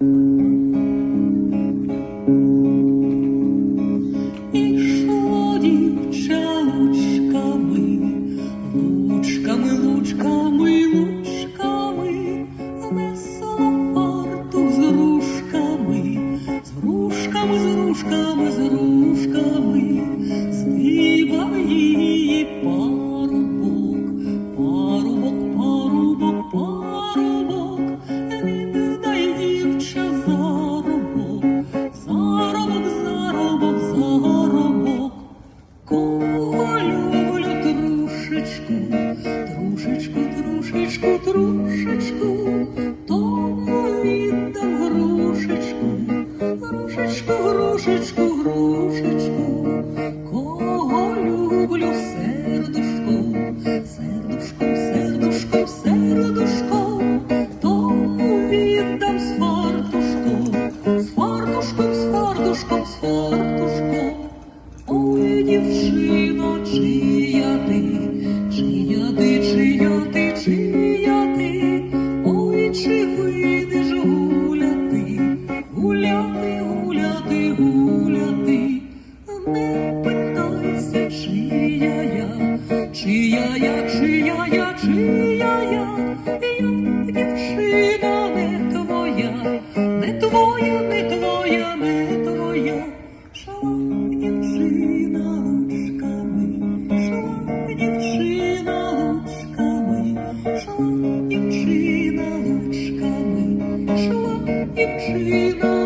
Música Петрушечку, тому віддам грушечку, грушечку, грушечку, грушечку, кого люблю сердушку, сердушку, сердушку, сердушку, тому віддам сфортушку, сфортушку, сфортушку, сфортушку, ой, дівчино, чи мене питайся, чия я, чия я, чия я, чия я, дівчина не твоя, не твоя, не твоя, не твоя, шла дівчина лучками, шла дівчина лучками, шла дівчина лучками, шла дівчина.